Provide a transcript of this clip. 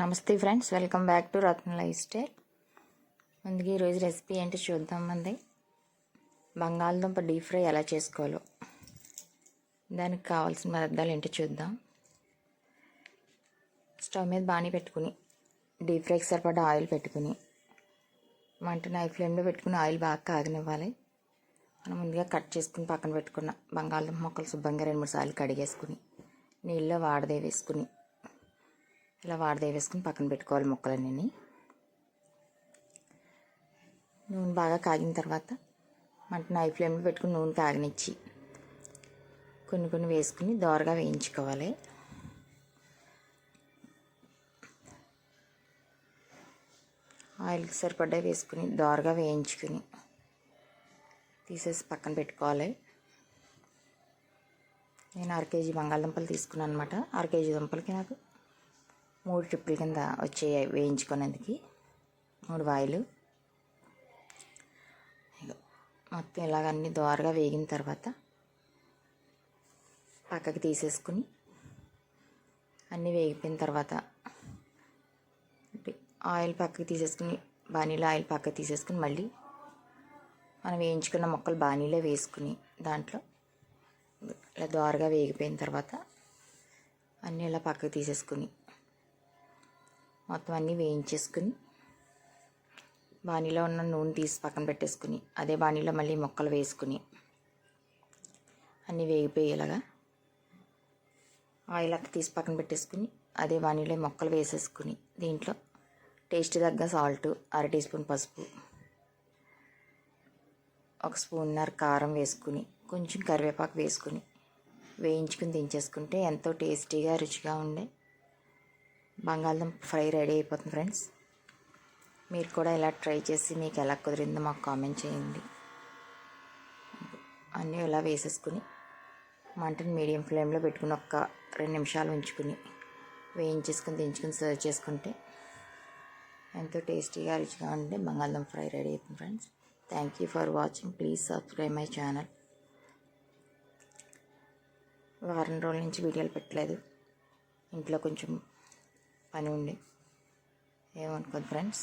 నమస్తే friends welcome back to Ratna lifestyle ముందుగా ఈరోజు రెసిపీ ఏంటి చూద్దాం మంది బంగాళదుంప డీప్ ఫ్రై ఎలా చేసుకోవాలో. దానికి కావాల్సిన పదార్థాలు ఏంటో చూద్దాం. స్టవ్ మీద బాణీ పెట్టుకుని డీప్ ఫ్రైకి సరిపడా ఆయిల్ పెట్టుకుని మంట నైఫ్ ఫ్లేమ్లో పెట్టుకుని ఆయిల్ బాగా కాగనివ్వాలి. మనం ముందుగా కట్ చేసుకుని పక్కన పెట్టుకున్న బంగాళదుంప మొక్కలు శుభ్రంగా రెండు మూడు సార్లు కడిగేసుకుని నీళ్ళలో వాడదే వేసుకుని ఇలా వాడదేవేసుకుని పక్కన పెట్టుకోవాలి ముక్కలన్నీ నూనె బాగా కాగిన తర్వాత మంట నై ఫ్లేమ్లో పెట్టుకుని నూనె కాగనిచ్చి కొన్ని కొన్ని వేసుకుని దోరగా వేయించుకోవాలి. ఆయిల్కి సరిపడ్డా వేసుకుని దోరగా వేయించుకుని తీసేసి పక్కన పెట్టుకోవాలి. నేను అర కేజీ బంగాళదుంపలు తీసుకున్నాను అనమాట అర కేజీ దుంపలకి నాకు మూడు ట్రిప్పుల కింద వచ్చాయి వేయించుకునేందుకు మూడు వాయిలు. మొత్తం ఇలాగ అన్ని దోరగా వేగిన తర్వాత పక్కకి తీసేసుకుని అన్నీ వేగిపోయిన తర్వాత ఆయిల్ పక్కకి తీసేసుకుని బాణీలో ఆయిల్ పక్కకి తీసేసుకుని మళ్ళీ మనం వేయించుకున్న మొక్కలు బాణీలో వేసుకుని దాంట్లో ఇలా దోరగా వేగిపోయిన తర్వాత అన్నీ ఇలా పక్కకి తీసేసుకుని మొత్తం అన్నీ వేయించేసుకుని బాణీలో ఉన్న నూనె తీసి పక్కన పెట్టేసుకుని అదే బాణీలో మళ్ళీ మొక్కలు వేసుకుని అన్నీ వేగిపోయేలాగా ఆయిల్ అక్క తీసి పక్కన పెట్టేసుకుని అదే బాణీలో మొక్కలు వేసేసుకుని దీంట్లో టేస్ట్ తగ్గ సాల్ట్ అర టీ స్పూన్ పసుపు ఒక స్పూన్నర కారం వేసుకుని కొంచెం కరివేపాకు వేసుకుని వేయించుకుని దించేసుకుంటే ఎంతో టేస్టీగా రుచిగా ఉండే బంగాళదుంప ఫ్రై రెడీ అయిపోతుంది ఫ్రెండ్స్. మీరు కూడా ఇలా ట్రై చేసి మీకు ఎలా కుదిరిందో మాకు కామెంట్ చేయండి. అన్నీ ఇలా వేసేసుకుని మంటను మీడియం ఫ్లేమ్లో పెట్టుకుని ఒక్క రెండు నిమిషాలు ఉంచుకుని వేయించేసుకుని దించుకుని సర్వ్ చేసుకుంటే ఎంతో టేస్టీగా రుచిగా ఉండే బంగాళదుంప ఫ్రై రెడీ అవుతుంది friends. Thank you for watching please subscribe my channel వారం రోజుల నుంచి వీడియోలు పెట్టలేదు. ఇంట్లో కొంచెం పని ఉండి. ఏమనుకోదు ఫ్రెండ్స్